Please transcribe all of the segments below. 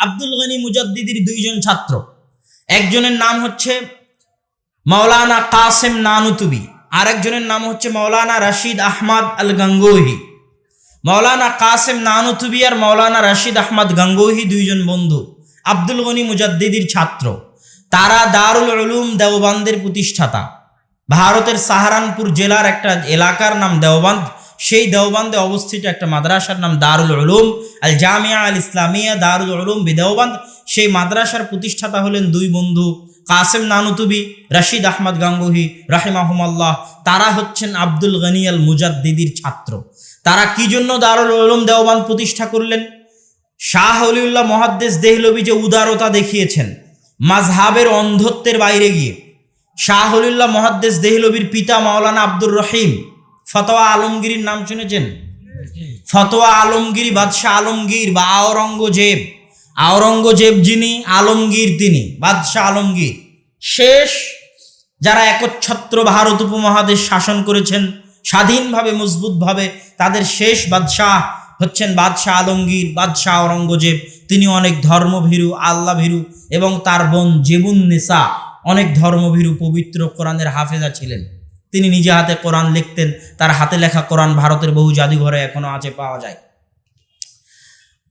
আব্দুল গনি মুজাদ্দিদির দুইজন ছাত্র। একজনের নাম হচ্ছে মাওলানা কাসেম নানুতুবি আর একজনের নাম হচ্ছে মাওলানা রাশিদ আহমদ আল গাঙ্গোহি মাওলানা কাসেম নানুতুবি আর মাওলানা রাশিদ আহমদ গাঙ্গোহি দুইজন বন্ধু, আব্দুল গনি মুজাদ্দিদির ছাত্র। তারা দারুল উলুম দেওবান্দের প্রতিষ্ঠাতা। ভারতের সাহারানপুর জেলার একটা এলাকার নাম দেওবান্দ। সেই দেওবান্দে অবস্থিত একটা মাদ্রাসার নাম দারুল উলুম আল জামিয়া আল ইসলামিয়া দারুল উলুম বিদেওবান্দ। সেই মাদ্রাসার প্রতিষ্ঠাতা হলেন দুই বন্ধু, কাসেম নানুতুবি, রশিদ আহমদ গাঙ্গুহি, রাহিমাহমাল্লাহ। তারা হচ্ছেন আব্দুল গনি আল মুজাদ্দিদির ছাত্র। তারা কি জন্য দারুল উলুম দেওবান্দ প্রতিষ্ঠা করলেন? শাহ অলিউল্লাহ মহাদ্দেশ দেহলবি যে উদারতা দেখিয়েছেন মাঝহাবের অন্ধত্বের বাইরে গিয়ে। শাহ অলিউল্লাহ মহাদ্দেশ দেহলবির পিতা মাওলানা আব্দুর রহিম ফতোয়া আলমগীর নাম শুনেছেন? ফতোয়া আলমগীর বাদশাহ আলমগীর বা আওরঙ্গজেব। আওরঙ্গজেব যিনি আলমগীর তিনি বাদশাহ আলমগীর। শেষ যারা একচ্ছত্র ভারত উপমহাদেশ শাসন করেছেন স্বাধীনভাবে মজবুতভাবে তাদের শেষ বাদশাহ হচ্ছেন বাদশাহ আলমগীর বাদশাহ আওরঙ্গজেব। তিনি অনেক ধর্মভীরু আল্লাহ ভীরু এবং তার বোন জেবুন নেসা অনেক ধর্মভীরু পবিত্র কোরআনের হাফেজা ছিলেন। তিনি নিজে হাতে কোরআন লিখতেন, তার হাতে লেখা কোরআন ভারতের বহু জাদুঘরে এখনও আছে, পাওয়া যায়।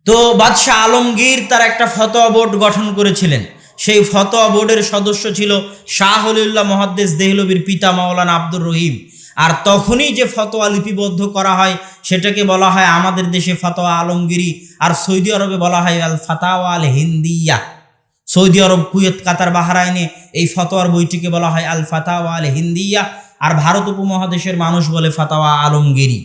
তো বাদশাহ আলমগীর তার একটা ফতোয়া বোর্ড গঠন করেছিলেন। সেই ফতোয়া বোর্ডের সদস্য ছিল শাহ হলিউল্লাহ মহাদ্দেশ দেহলবির পিতা মাওলানা আব্দুর রহিম। আর তখনই যে ফতোয়া লিপিবদ্ধ করা হয়, সেটাকে বলা হয় আমাদের দেশে ফতোয়া আলমগিরি আর সৌদি আরবে বলা হয় আল ফাতাওয়া আল হিন্দিয়া। সৌদি আরব, কুয়েত, কাতার, বাহারাইনে এই ফতোয়ার বইটিকে বলা হয় আল ফাতাওয়া আল হিন্দিয়া। আর ভারত উপমহাদেশের মানুষ বলে ফাতাওয়া আলমগিরি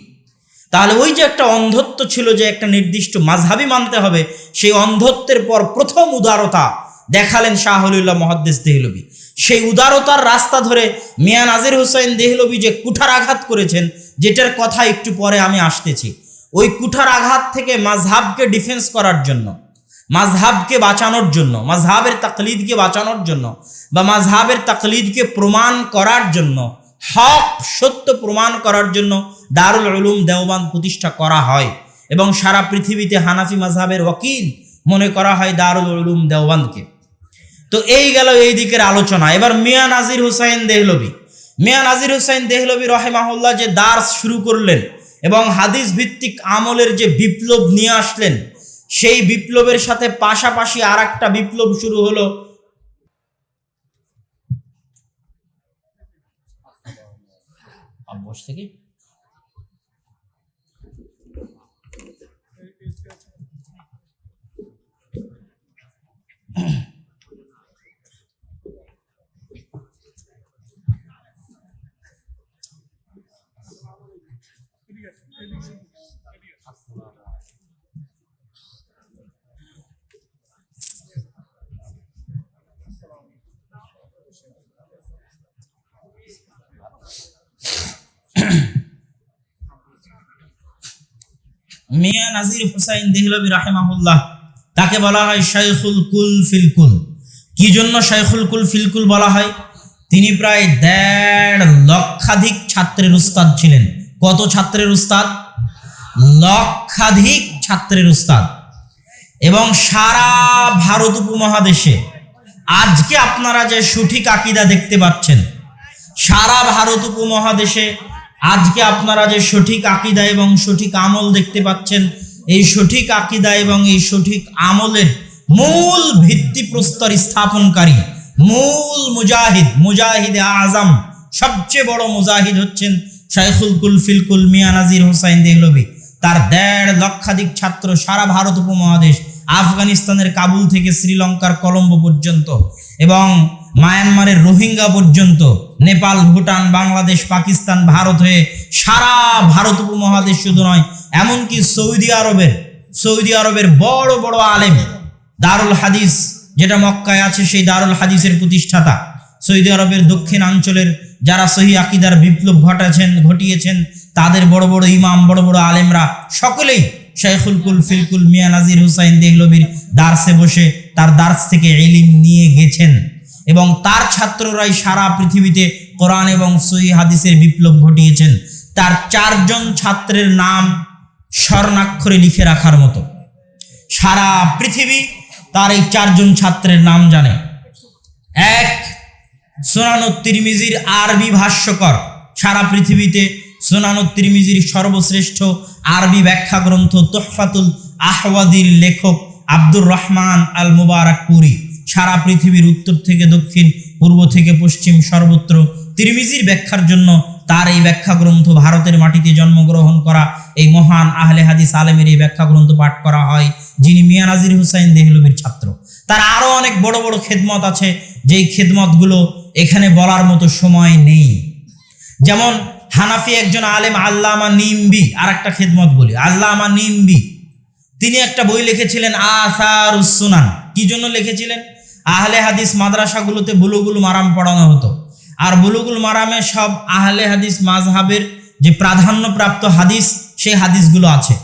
তাহলে ওই যে একটা অন্ধত্ব ছিল যে একটা নির্দিষ্ট মাঝহাবি মানতে হবে, সেই অন্ধত্বের পর প্রথম উদারতা দেখালেন শাহরুল্লাহ মহাদ্দেশ দেহলবি। সেই উদারতার রাস্তা ধরে মিয়া নাজির হুসাইন দেহলবি যে কুঠার আঘাত করেছেন, যেটার কথা একটু পরে আমি আসতেছি। ওই কুঠার আঘাত থেকে মাঝহাবকে ডিফেন্স করার জন্য, মাঝহাবকে বাঁচানোর জন্য, মাঝহাবের তাকলিদকে বাঁচানোর জন্য বা মাঝহাবের তাকলিদকে প্রমাণ করার জন্য হক সত্য প্রমাণ করার জন্য দারুল উলুম দেওবান প্রতিষ্ঠা করা হয় এবং সারা পৃথিবীতে হানাফি মাঝহাবের ওয়াকিল মনে করা হয় দারুল উলুম দেওবানকে। তো এই গেল এই দিকের আলোচনা। এবার মিয়া নাজির হুসাইন দেহলবি। মিয়া নাজির হুসাইন দেহলবি রহেমাহুল্লাহ যে দার্স শুরু করলেন এবং হাদিস ভিত্তিক আমলের যে বিপ্লব নিয়ে আসলেন, সেই বিপ্লবের সাথে পাশাপাশি আর একটা বিপ্লব শুরু হলো বসে থেকে মিয়া নাজির হুসাইন দেহলবি রাহেমাহুল্লাহ, তাকে বলা হয় শাইখুল কুল ফিলকুল কি জন্য শাইখুল কুল ফিলকুল বলা হয়? তিনি প্রায় দেড় লক্ষাধিক ছাত্রের উস্তাদ ছিলেন। কত ছাত্রের উস্তাদ? লক্ষাধিক ছাত্রের উস্তাদ। এবং সারা ভারত উপমহাদেশে আজকে আপনারা যে সঠিক আকিদা দেখতে পাচ্ছেন, সারা ভারত উপমহাদেশে আজকে আপনারা যে সঠিক আকিদা এবং সঠিক আমল দেখতে পাচ্ছেন, এই সঠিক আকিদা এবং এই সঠিক আমলের মূল ভিত্তি প্রস্তর স্থাপনকারী, মূল মুজাহিদ মুজাহিদ আজম, সবচেয়ে বড় মুজাহিদ হচ্ছেন শাইখুল কুল মিয়া নাজির হোসাইন দেহলবি তার দেড় লক্ষাধিক ছাত্র সারা ভারত উপমহাদেশ, আফগানিস্তানের কাবুল থেকে শ্রীলঙ্কার কলম্বো পর্যন্ত। এবং মায়ানমারের রোহিঙ্গা পর্যন্ত, নেপাল, ভুটান, বাংলাদেশ, পাকিস্তান, ভারত হয়ে সারা ভারত উপমহাদেশ শুধু নয়, এমনকি সৌদি আরবের সৌদি আরবের বড় বড় আলেম, দারুল হাদিস, যেটা মক্কায় আছে সেই দারুল হাদিসের প্রতিষ্ঠাতা। সৌদি আরবের দক্ষিণাঞ্চলের যারা সহি আকিদার বিপ্লব ঘটাছেন, ঘটিয়েছেন, তাদের বড় বড় ইমাম, বড় বড় আলেমরা সকলেই শেখুল কুল, ফিলকুল মিয়া নাজির হুসাইন দেহলবির দার্সে বসে তার দার্স থেকে এলিম নিয়ে গেছেন। এবং তার ছাত্ররাই সারা পৃথিবীতে কোরআন এবং সহি হাদিসের বিপ্লব ঘটিয়েছেন। তার চারজন ছাত্রের নাম স্বর্ণাক্ষরে লিখে রাখার মতো। সারা পৃথিবী তার এই চারজন ছাত্রের নাম জানে। এক সোনানুত তিরমিজির আরবি ভাষ্যকর। সারা পৃথিবীতে সোনানুত তিরমিজির সর্বশ্রেষ্ঠ আরবি ব্যাখ্যা গ্রন্থ তোহফাতুল আহওয়াদির লেখক আব্দুর রহমান আল মুবারকপুরি সারা পৃথিবীর উত্তর থেকে দক্ষিণ, পূর্ব থেকে পশ্চিম, সর্বত্র তিরমিজির ব্যাখ্যার জন্য তার এই ব্যাখ্যা গ্রন্থ ভারতের মাটিতে জন্মগ্রহণ করা এই মহান আহলে হাদিস আলেমের এই ব্যাখ্যা গ্রন্থ পাঠ করা হয়, যিনি মিয়া নাজির হুসাইন দেহলবির ছাত্র। তার আরও অনেক বড় বড় খেদমত আছে, যেই খেদমতগুলো এখানে বলার মতো সময় নেই। যেমন হানাফি একজন আলেম আল্লামা নিম্বি আর একটা খেদমত বলি, আল্লামা নিম্বি। তিনি একটা বই লিখেছিলেন আসার সুনান। কি জন্য লিখেছিলেন? আহলে হাদিস মাদ্রাসাগুলোতে বুলুগুল মারাম পড়ানো হতো। আর বুলুগুল মারামে সব আহলে হাদিস মাজহাবের যে প্রাধান্যপ্রাপ্ত হাদিস, সেই হাদিসগুলো আছে।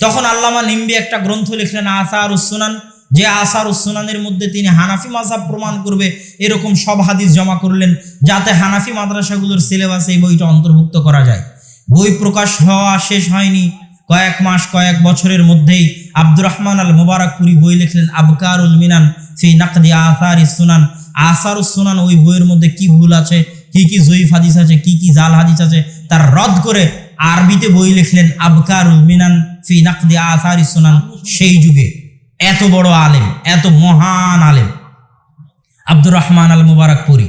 তখন আল্লামা নিম্বি একটা গ্রন্থ লিখলেন আসার সুনান যে আসার সুনানের মধ্যে তিনি হানাফি মাযহাব প্রমাণ করবে, এরকম সব হাদিস জমা করলেন, যাতে হানাফি মাদ্রাসাগুলোর সিলেবাসে এই বইটা অন্তর্ভুক্ত করা যায়। বই প্রকাশ হওয়া শেষ হয়নি কয়েক মাস, কয়েক বছরের মধ্যেই আব্দুর রহমান আল মুবারকপুরি বই লিখলেন, আবকারুল মিনান সেই নাকদি আসার সুনান। আসার সুনান ওই বইয়ের মধ্যে কি ভুল আছে, কি কি জয়ীফ হাদিস আছে, কি কি জাল হাদিস আছে, তার রদ করে আরবিতে বই লিখলেন, আবকারুল মিনান ফি নাকদি আসার সুনান। সেই যুগে এত বড় আলেম, এত মহান আলেম, আব্দুর রহমান আল মুবারকপুরি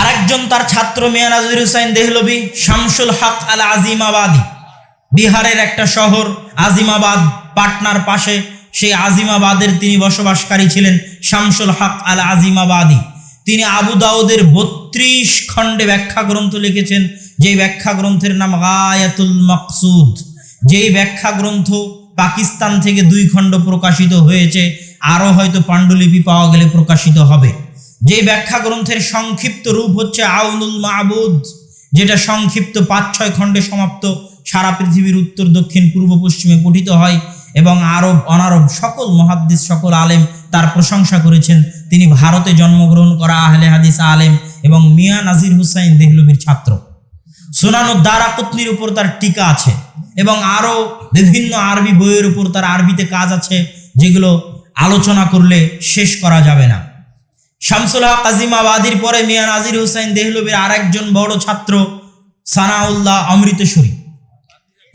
আরেকজন তার ছাত্র মিয়া নাজির হুসাইন দেহলবি শামসুল হক আল আজিমাবাদী বিহারের একটা শহর, আজিমাবাদ, পাটনার পাশে। সেই আজিমাবাদের তিনি বসবাসকারী ছিলেন শামসুল হক আল আজিমাবাদী তিনি আবু দাউদের বত্রিশ খণ্ডে ব্যাখ্যা গ্রন্থ লিখেছেন, যেই ব্যাখ্যা গ্রন্থের নাম গায়াতুল মকসুদ। যেই ব্যাখ্যা গ্রন্থ পাকিস্তান থেকে দুই খণ্ড প্রকাশিত হয়েছে, আরও হয়তো পাণ্ডুলিপি পাওয়া গেলে প্রকাশিত হবে। যে ব্যাখ্যা গ্রন্থের সংক্ষিপ্ত রূপ হচ্ছে আউনুল মাহবুদ যেটা সংক্ষিপ্ত পাঁচ ছয় খণ্ডে সমাপ্ত সারা পৃথিবীর উত্তর, দক্ষিণ, পূর্ব, পশ্চিমে পঠিত হয় এবং আরব, অনারব সকল মহাদ্দিস, সকল আলেম তার প্রশংসা করেছেন। তিনি ভারতে জন্মগ্রহণ করা আহলে হাদিস আলেম এবং মিয়া নাজির হুসাইন দেহলবির ছাত্র। সোনানো দ্বারা পত্নীর উপর তার টিকা আছে এবং আরও বিভিন্ন আরবি বইয়ের উপর তার আরবিতে কাজ আছে যেগুলো আলোচনা করলে শেষ করা যাবে না। শামসুল হক আজিমাবাদীর পরে মিয়া নাজির হুসাইন দেহলবির আরেকজন বড় ছাত্র সানাউল্লাহ অমৃতসুরী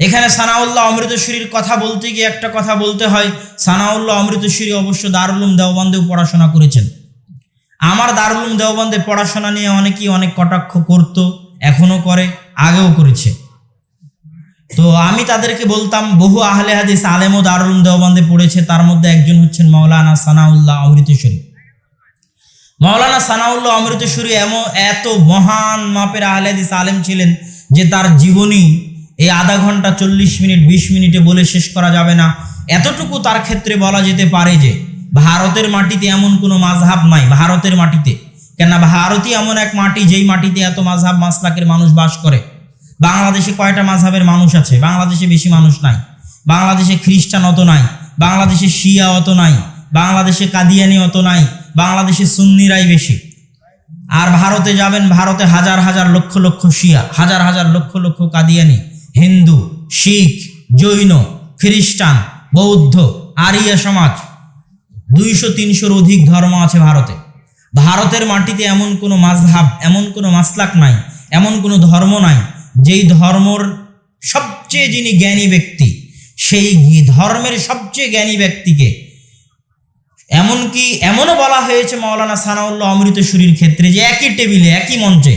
এখানে সানাউল্লাহ অমৃতসুরীর কথা বলতে গিয়ে একটা কথা বলতে হয়। সানাউল্লাহ অমৃতসুরী অবশ্য দারুলুম দেওবন্দেও পড়াশোনা করেছেন। আমার দারুলুম দেওবন্দে পড়াশোনা নিয়ে অনেকেই অনেক কটাক্ষ করত এখনও করে, আগেও করেছে। তো আমি তাদেরকে বলতাম, বহু আহলে হাদিস আলেমও দারুলুম দেওবন্দে পড়েছে, তার মধ্যে একজন হচ্ছেন মাওলানা সানাউল্লাহ অমৃতসরী। মাওলানা সানাউল্লাহ অমৃতসরী এমন, এত মহান মাপের আহলে হাদিস আলেম ছিলেন যে তার জীবনী এই আধা ঘণ্টা, চল্লিশ মিনিট, বিশ মিনিটে বলে শেষ করা যাবে না। এতটুকু তার ক্ষেত্রে বলা যেতে পারে যে, ভারতের মাটিতে এমন কোনো মাঝহাব নাই, ভারতের মাটিতে। কেননা ভারতই এমন এক মাটি, যেই মাটিতে এত মাঝহাব মাসলাকের মানুষ বাস করে। বাংলাদেশে কয়টা মাঝহাবের মানুষ আছে? বাংলাদেশে বেশি মানুষ নাই। বাংলাদেশে খ্রিস্টান অত নাই। বাংলাদেশে শিয়া অত নাই। বাংলাদেশে কাদিয়ানি অত নাই। বাংলাদেশে সুন্নিরাই বেশি। আর ভারতে যাবেন, ভারতে হাজার হাজার লক্ষ লক্ষ শিয়া, হাজার হাজার লক্ষ লক্ষ কাদিয়ানি। হিন্দু, শিখ, জৈন, খ্রিস্টান, বৌদ্ধ, আরিয়া সমাজ। দুইশো তিনশোর অধিক ধর্ম আছে ভারতে। ভারতের মাটিতে এমন কোনো মাঝহাব এমন কোনো মাসলাক নাই, এমন কোনো ধর্ম নাই, যেই ধর্মর সবচেয়ে যিনি জ্ঞানী ব্যক্তি, সেই ধর্মের সবচেয়ে জ্ঞানী ব্যক্তিকে। এমনকি এমনও বলা হয়েছে মাওলানা সানাউল্লাহ অমৃতসুরীর ক্ষেত্রে যে একই টেবিলে, একই মঞ্চে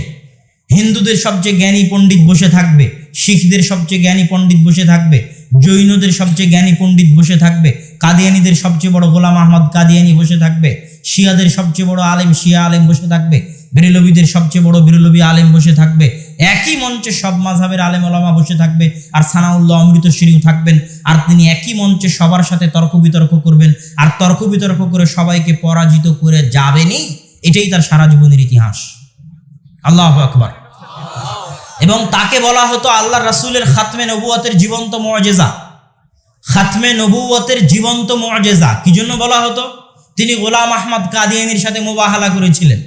হিন্দুদের সবচেয়ে জ্ঞানী পণ্ডিত বসে থাকবে। শিখদের সবচেয়ে জ্ঞানী পণ্ডিত বসে থাকবে, জৈনদের সবচেয়ে জ্ঞানী পণ্ডিত বসে থাকবে, কাদিয়ানিদের সবচেয়ে বড় গোলাম আহমদ কাদিয়ানি বসে থাকবে, শিয়াদের সবচেয়ে বড় আলেম শিয়া আলেম বসে থাকবে, বেরেলবিদের সবচেয়ে বড় বেরেলবি আলেম বসে থাকবে, একই মঞ্চে সব মাঝাবের আলেম ওলামা বসে থাকবে, আর সানাউল্লাহ অমৃতশ্রীও থাকবেন, আর তিনি একই মঞ্চে সবার সাথে তর্ক বিতর্ক করবেন, আর তর্ক বিতর্ক করে সবাইকে পরাজিত করে যাবেনই, এটাই তার সারা জীবনের ইতিহাস। আল্লাহ আকবার। এবং তাকে বলা হতো আল্লাহ রাসূলের খাতমে নবুয়তের জীবন্ত মজেজা। খাতমে নবুয়তের জীবন্ত মজেজা। কি জন্য বলা হতো? তিনি গোলাম আহমদ কাদিয়ানির সাথে মোবাহালা করেছিলেন।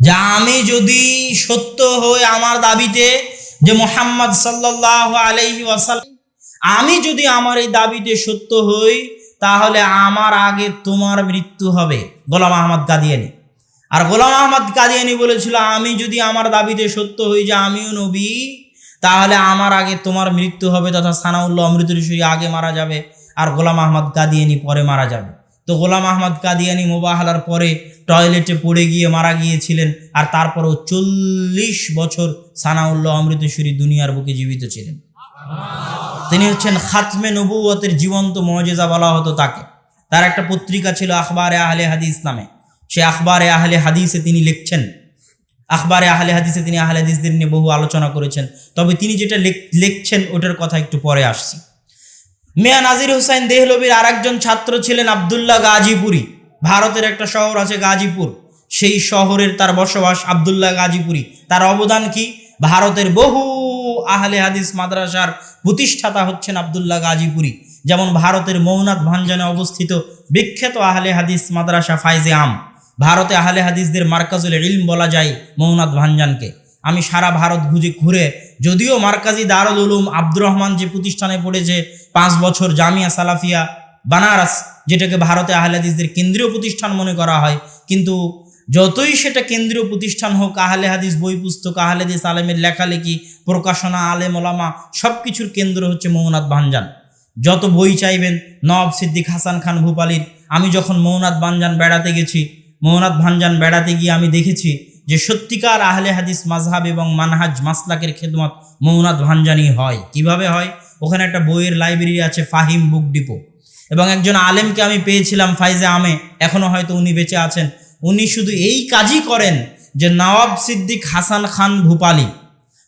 যে আমি যদি সত্য হই আমার দাবিতে যে মোহাম্মদ সাল্লাহ আলাইহি ওয়াসাল্লাম, আমি যদি আমার এই দাবিতে সত্য হই, তাহলে আমার আগে তোমার মৃত্যু হবে, গোলাম আহমদ কাদিয়ানি। আর গোলাম আহমদ কাদিয়ানি বলেছিল, আমি যদি আমার দাবিতে সত্য হই যে আমিও নবী, তাহলে আমার আগে তোমার মৃত্যু হবে তথা সানাউল্লাহ অমৃতশ্বরী আগে মারা যাবে আর গোলাম আহমদ কাদিয়ানি পরে মারা যাবে। তো গোলাম আহমদ কাদিয়ানি মোবাহালার পরে টয়লেটে পড়ে গিয়ে মারা গিয়েছিলেন আর তারপরও চল্লিশ বছর সানাউল্লাহ অমৃতশ্বরী দুনিয়ার বুকে জীবিত ছিলেন। তিনি হচ্ছেন খাতমে নবুয়তের জীবন্ত মজেজা বলা হতো তাকে। তার একটা পত্রিকা ছিল আখবারে আহলে হাদি নামে। সে আখবারে আহলে হাদিসে তিনি লিখছেন। আখবারে আহলে হাদিসে তিনি আহলে হাদিসদের নিয়ে বহু আলোচনা করেছেন। তবে তিনি যেটা লিখছেন ওটার কথা একটু পরে আসছি। মিয়া নাজির হুসাইন দেহলবির আরেকজন ছাত্র ছিলেন আবদুল্লাহ গাজীপুরি। ভারতের একটা শহর আছে গাজীপুর। সেই শহরের তার বসবাস আবদুল্লাহ গাজীপুরি। তার অবদান কি? ভারতের বহু আহলে হাদিস মাদ্রাসার প্রতিষ্ঠাতা হচ্ছেন আবদুল্লাহ গাজীপুরি। যেমন ভারতের মৌনাথ ভাঞ্জানে অবস্থিত বিখ্যাত আহলে হাদিস মাদ্রাসা ফাইজে আম। ভারতে আহলে হাদিসদের মার্কাজুল ইলম বলা যায় মৌনাথ ভাঞ্জানকে। আমি সারা ভারত ঘুরে ঘুরে, যদিও মার্কাজি দারুল উলুম আব্দুর রহমান যে প্রতিষ্ঠানে পড়েছে, পাঁচ বছর জামিয়া সালাফিয়া বানারস, যেটাকে ভারতে আহলে হাদিসদের কেন্দ্রীয় প্রতিষ্ঠান মনে করা হয়, কিন্তু যতই সেটা কেন্দ্রীয় প্রতিষ্ঠান হোক, আহলে হাদিস বই পুস্তক, আহলে হাদিস আলেমের লেখালেখি, প্রকাশনা, আলেম, ওলামা সব কিছুর কেন্দ্র হচ্ছে মৌনাথ ভাঞ্জান। যত বই চাইবেন নবাব সিদ্দিক হাসান খান ভূপালির, আমি যখন মৌনাথ ভাঞ্জান বেড়াতে গেছি মৌনাথ ভাঞ্জান বেড়াতে গিয়ে আমি দেখেছি যে সত্যিকার আহলে হাদিস মাযহাব এবং মানহাজ মাসলাকের খেদমত মৌনাথ ভাঞ্জানি হয়। কীভাবে হয়? ওখানে একটা বইয়ের লাইব্রেরি আছে, ফাহিম বুক ডিপো। এবং একজন আলেমকে আমি পেয়েছিলাম ফাইজে আমে এখনও হয়তো উনি বেঁচে আছেন। উনি শুধু এই কাজই করেন যে নওয়াব সিদ্দিক হাসান খান ভূপালি।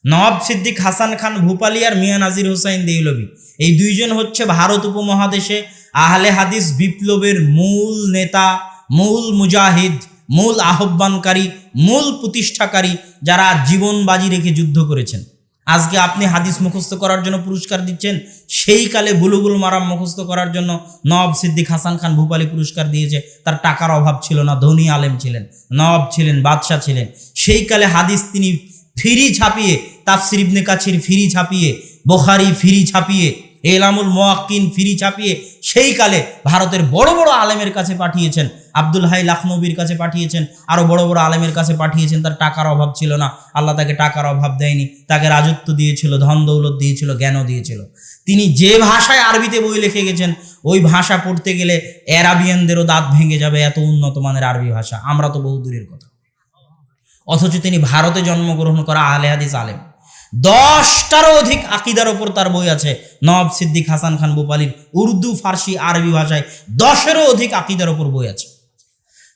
নওয়াব সিদ্দিক হাসান খান ভূপালি আর মিয়া নাজির হুসাইন দেইলবি এই দুইজন হচ্ছে ভারত উপমহাদেশে আহলে হাদিস বিপ্লবের মূল নেতা মূল মুজাহিদ, মূল আহ্বানকারী, মূল প্রতিষ্ঠাকারী যারা জীবন বাজি রেখে যুদ্ধ করেছেন। আজকে আপনি হাদিস মুখস্থ করার জন্য পুরস্কার দিচ্ছেন, সেই কালে বুলুগুল মারাম মুখস্থ করার জন্য নওয়াব সিদ্দিক হাসান খান ভূপালি পুরস্কার দিয়েছে, তার টাকার অভাব ছিল না, ধনী আলেম ছিলেন, নওয়াব ছিলেন, বাদশাহ ছিলেন। সেই কালে হাদিস তিনি ফিরি ছাপিয়ে, তাফসির ইবনে কাছির ফিরি ছাপিয়ে, বোখারি ফিরি ছাপিয়ে এলামুল মোয়াক্কিন ফিরি ছাপিয়ে সেই কালে ভারতের বড় বড় আলেমের কাছে পাঠিয়েছেন। আব্দুল হাই লাখনবীর কাছে পাঠিয়েছেন। আরও বড় বড় আলেমের কাছে পাঠিয়েছেন। তার টাকার অভাব ছিল না। আল্লাহ তাকে টাকার অভাব দেয়নি। তাকে রাজত্ব দিয়েছিল, ধন দৌলত দিয়েছিল, জ্ঞানও দিয়েছিল। তিনি যে ভাষায় আরবিতে বই লিখে গেছেন, ওই ভাষা পড়তে গেলে অ্যারাবিয়ানদেরও দাঁত ভেঙে যাবে এত উন্নত মানের আরবি ভাষা। আমরা তো বহু দূরের কথা। অথচ তিনি ভারতে জন্মগ্রহণ করা আহলে হাদিস আলেম। দশটারও অধিক আকিদার ওপর তার বই আছে। নবাব সিদ্দিক, হাসান খান ভূপালির উর্দু, ফার্সি, আরবি ভাষায় দশেরও অধিক আকিদার ওপর বই আছে।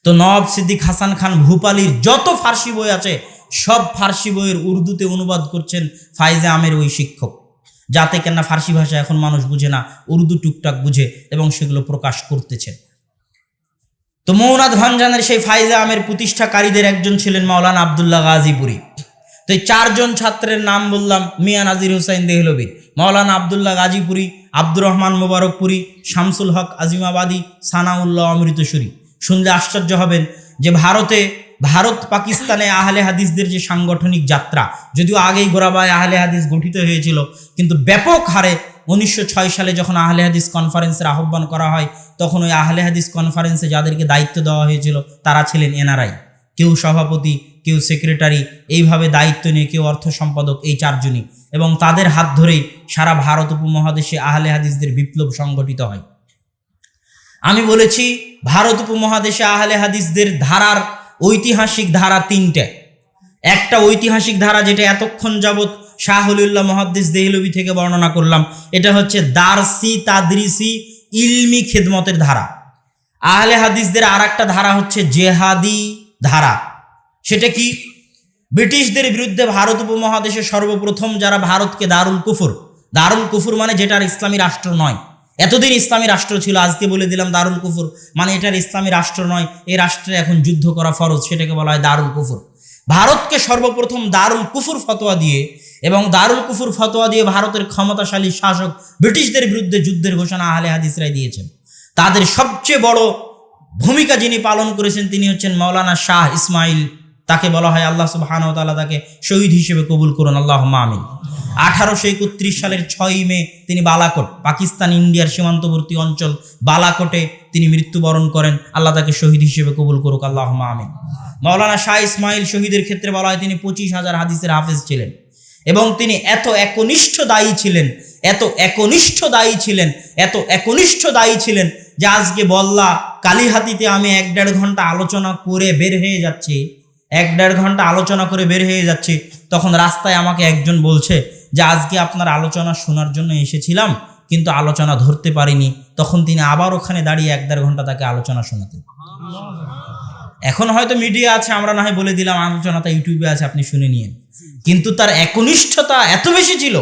তো নবাব সিদ্দিক, হাসান খান, ভূপালির যত ফার্সি বই আছে, সব ফার্সি বইয়ের উর্দুতে অনুবাদ করছেন ফাইজে আমের ওই শিক্ষক। যাতে কেনা ফার্সি ভাষা এখন মানুষ বুঝে না, উর্দু টুকটাক বুঝে এবং সেগুলো প্রকাশ করতেছেন। তো মৌনাথ ভানজানের সেই ফাইজা আমের প্রতিষ্ঠাকারীদের একজন ছিলেন মাওলানা আবদুল্লাহ গাজীপুরি। তো এই চারজন ছাত্রের নাম বললাম, মিয়া নাজির হুসাইন দেহলবির মাওলানা আবদুল্লাহ গাজীপুরি, আব্দুর রহমান মোবারকপুরি, শামসুল হক আজিমাবাদী, সানাউল্লাহ অমৃতসুরি। শুনলে আশ্চর্য হবেন যে ভারতে, ভারত পাকিস্তানে আহলে হাদিসদের যে সাংগঠনিক যাত্রা, যদিও আগেই গোরাবায় আহলে হাদিস গঠিত হয়েছিল, কিন্তু ব্যাপক হারে উনিশশো ছয় সালে যখন আহলে হাদিস কনফারেন্সের আহ্বান করা হয়, তখন ওই আহলে হাদিস কনফারেন্সে যাদেরকে দায়িত্ব দেওয়া হয়েছিল, তারা ছিলেন এনআরআই। কেউ সভাপতি কেউ সেক্রেটারি এইভাবে দায়িত্ব নিয়ে কেউ অর্থ সম্পাদক, এই চারজনই। এবং তাদের হাত ধরেই সারা ভারত উপমহাদেশে আহলে হাদিসদের বিপ্লব সংগঠিত হয়। আমি বলেছি, ভারত উপমহাদেশে আহলে হাদিসদের ধারার ঐতিহাসিক ধারা তিনটে। একটা ঐতিহাসিক ধারা যেটা এতক্ষণ যাবৎ শাহুল্লাহ মহাদ্দিস দেহলবি থেকে বর্ণনা করলাম, এটা হচ্ছে দারসি তাদরিসি ইলমি খেদমতের ধারা। আহলে হাদিসদের আর একটা ধারা হচ্ছে জেহাদি ধারা। সেটা কি? ব্রিটিশদের বিরুদ্ধে ভারত উপমহাদেশে সর্বপ্রথম যারা ভারতকে দারুল কুফুর দারুল কুফুর মানে যেটার ইসলামী রাষ্ট্র নয়। এতদিন ইসলামী রাষ্ট্র ছিল, আজকে বলে দিলাম দারুল কুফুর মানে এটার ইসলামী রাষ্ট্র নয়, এই রাষ্ট্রে এখন যুদ্ধ করা ফরজ, সেটাকে বলা হয় দারুল কুফুর। ভারতকে সর্বপ্রথম দারুল কুফুর ফতোয়া দিয়ে এবং দারুল কুফুর ফতোয়া দিয়ে ভারতের ক্ষমতাশালী শাসক ব্রিটিশদের বিরুদ্ধে যুদ্ধের ঘোষণা আহলে হাদিসরাই দিয়েছেন। তাদের সবচেয়ে বড় ভূমিকা যিনি পালন করেছেন তিনি হচ্ছেন মাওলানা শাহ ইসমাইল তাকে বলা হয় আল্লাহ সুবহান তাআলা তাকে শহীদ হিসেবে কবুল করুন আল্লাহ আমিন। আঠারোশো একত্রিশ সালের ছয়ই মে তিনি বালাকোট, পাকিস্তান, ইন্ডিয়ার সীমান্তবর্তী অঞ্চল বালাকোটে তিনি মৃত্যুবরণ করেন। আল্লাহ তাকে শহীদ হিসেবে কবুল করুক আল্লাহ আমিন। মৌলানা শাহ ইসমাইল শহীদের ক্ষেত্রে বলা হয় তিনি পঁচিশ হাজার হাদিসের হাফেজ ছিলেন এবং তিনি এত একনিষ্ঠ দায়ী ছিলেন, এত একনিষ্ঠ দায়ী ছিলেন, এত একনিষ্ঠ দায়ী ছিলেন যে আজকে বল্লা কালীহাতিতে আমি এক দেড় ঘণ্টা আলোচনা করে বের হয়ে যাচ্ছি। এক দেড় ঘণ্টা আলোচনা করে বের হয়ে যাচ্ছি। তখন রাস্তায় আমাকে একজন বলছে যে, আজকে আপনার আলোচনা শোনার জন্য এসেছিলাম, কিন্তু আলোচনা ধরতে পারিনি। তখন তিনি আবার ওখানে দাঁড়িয়ে এক দেড় ঘণ্টা তাকে আলোচনা শোনাতেন। এখন হয়তো মিডিয়া আছে, আমরা না হয় বলে দিলাম, আলোচনাটা ইউটিউবে আছে, আপনি শুনে নিন কিন্তু তার একনিষ্ঠতা এত বেশি ছিল,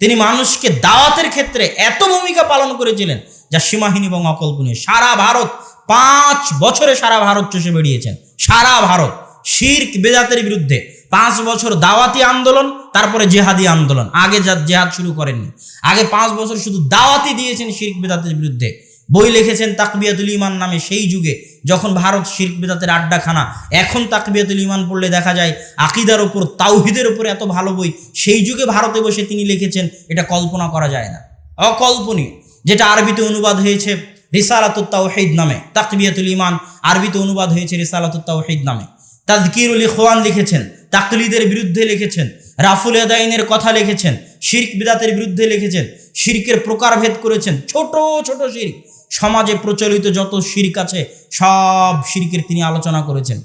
তিনি মানুষকে দাওয়াতের ক্ষেত্রে এত ভূমিকা পালন করেছিলেন যা সীমাহীন এবং অকল্পনীয়। সারা ভারত, পাঁচ বছরে সারা ভারত চষে বেরিয়েছেন সারা ভারত। শির্ক, বেদাতের বিরুদ্ধে। পাঁচ বছর দাওয়াতি আন্দোলন, তারপরে জেহাদি আন্দোলন। আগে যা জেহাদ শুরু করেননি। আগে পাঁচ বছর শুধু দাওয়াতি দিয়েছেন শির্ক, বেদাতের বিরুদ্ধে। বই লিখেছেন তাকবিয়াতুল ইমান নামে সেই যুগে, যখন ভারত শির্ক, বেদাতের আড্ডাখানা। এখন তাকবিয়াতুল ইমান পড়লে দেখা যায়, আকিদার ওপর তাওহিদের ওপর এত ভালো বই, সেই যুগে ভারতে বসে তিনি লিখেছেন, এটা কল্পনা করা যায় না। অকল্পনীয়। যেটা আরবিতে অনুবাদ হয়েছে, রিসালাতুত তাওহিদ নামে, তাকবিয়াতুল ইমান আরবিতে অনুবাদ হয়েছে, রিসালাতুত তাওহিদ নামে। তাজকিরুল ইখওয়ান লিখেছেন, তাকলিদের বিরুদ্ধে লিখেছেন, রাফুল এদাইনের কথা লিখেছেন, শির্ক বিদাতের বিরুদ্ধে লিখেছেন, শির্কের প্রকারভেদ করেছেন, ছোট ছোট শির্ক। সমাজে প্রচলিত যত শির্ক আছে, সব শির্কের তিনি আলোচনা করেছেন।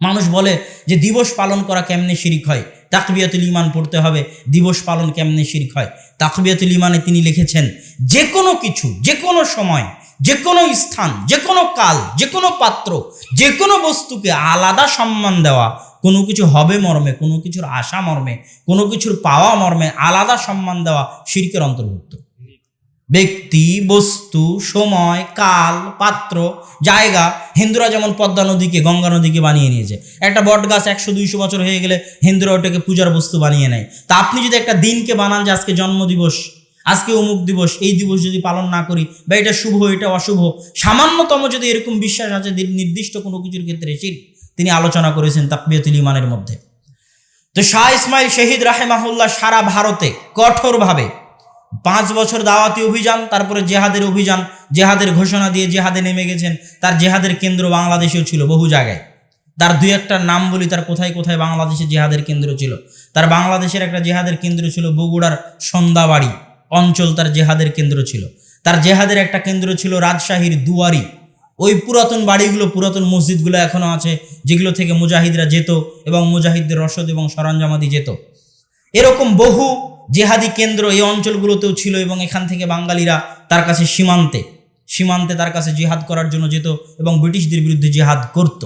মানুষ বলে যে দিবস পালন করা কেমনে শিরিক হয়? তাকবিয়াতুল ইমান পড়তে হবে, দিবস পালন কেমনে শিরিক হয়? তাকবিয়াতুল ইমানে তিনি লিখেছেন যে কোনো কিছু যে কোনো সময় যে কোনো স্থান যে কোনো কাল যে কোনো পাত্র যে কোনো বস্তুকে আলাদা সম্মান দেওয়া, কোনো কিছু হবে মর্মে, কোনো কিছুর আশা মর্মে, কোনো কিছুর পাওয়া মর্মে আলাদা সম্মান দেওয়া শিরকের অন্তর্ভুক্ত। ব্যক্তি, বস্তু, সময়, কাল, পাত্র, জায়গা, হিন্দুরা যেমন পদ্মা নদীকে, গঙ্গা নদীকে বানিয়ে নিয়েছে। একটা বট গাছ একশো দুইশো বছর হয়ে গেলে হিন্দুরা ওটাকে পূজার বস্তু বানিয়ে নেয়। তা আপনি যদি একটা দিনকে বানান যে আজকে জন্মদিবস আজকে অমুক দিবস, এই দিবস যদি পালন না করি, বা এটা শুভ, এটা অশুভ, সামান্যতম যদি এরকম বিশ্বাস আছে নির্দিষ্ট কোনো কিছুর ক্ষেত্রে শির, তিনি আলোচনা করেছেন তাকবিয়তুল ইমানের মধ্যে। তো শাহ ইসমাইল শহীদ রাহেমাহুল্লাহ সারা ভারতে কঠোরভাবে পাঁচ বছর দাওয়াতি অভিযান, তারপরে জেহাদের অভিযান, জেহাদের ঘোষণা দিয়ে জেহাদে নেমে গেছেন, তার জেহাদের কেন্দ্র বাংলাদেশেও ছিল বহু জায়গায়। তার দুই একটা নাম বলি, তার কোথায় কোথায় বাংলাদেশে জেহাদের কেন্দ্র ছিল? তার বাংলাদেশের একটা জেহাদের কেন্দ্র ছিল বগুড়ার সন্ধ্যাবাড়ি অঞ্চল তার জেহাদের কেন্দ্র ছিল। তার জেহাদের একটা কেন্দ্র ছিল রাজশাহীর দুয়ারি। ওই পুরাতন বাড়িগুলো, পুরাতন মসজিদগুলো এখনও আছে, যেগুলো থেকে মুজাহিদরা যেত এবং মুজাহিদদের রসদ এবং সরঞ্জামাদি যেত। এরকম বহু জেহাদি কেন্দ্র এই অঞ্চলগুলোতেও ছিল এবং এখান থেকে বাঙালিরা তার কাছে সীমান্তে সীমান্তে তার কাছে জিহাদ করার জন্য যেত এবং ব্রিটিশদের বিরুদ্ধে জিহাদ করত।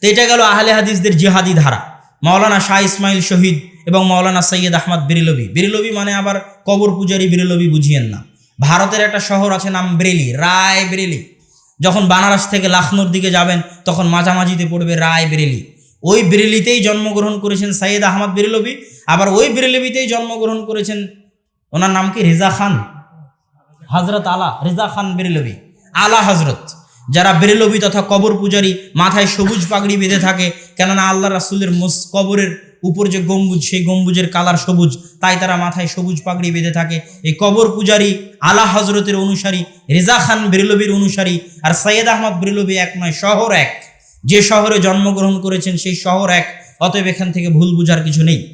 তো এটা গেল আহলে হাদিসদের জেহাদি ধারা। মাওলানা শাহ ইসমাইল শহীদ এবং মাওলানা সৈয়দ আহমদ বেরিলবি। বেরিলবি মানে আবার কবর পূজারি বেরিলবি বুঝিয়েন না। ভারতের একটা শহর আছে নাম বেরেলি, রায় বেরেলি। যখন বানারস থেকে লাখনৌর দিকে যাবেন, তখন মাঝামাঝিতে পড়বে রায় বেরেলি। ওই বেরেলিতেই জন্মগ্রহণ করেছেন সাইয়েদ আহমদ বেরেলবি, আবার ওই বেরেলবিতেই জন্মগ্রহণ করেছেন ওনার নাম কি? রেজা খান? হজরত আলা, রেজা খান বেরেলবি। আলা হজরত যারা বেরেলবি তথা কবর পূজারী মাথায় সবুজ পাগড়ি বেঁধে থাকে, কেননা আল্লাহ রাসুলের মোস, কবরের উপর যে গম্বুজ, সেই গম্বুজের কালার সবুজ, তাই তারা মাথায় সবুজ পাগড়ি বেঁধে থাকে। এই কবর পূজারি আলা হজরতের অনুসারী, রেজা খান বেরলবির অনুসারী আর সৈয়দ আহমদ বেরলবি এক নয়, শহর এক। যে শহরে জন্মগ্রহণ করেছেন সেই শহর এক, অতএব এখান থেকে ভুল বুঝার কিছু নেই।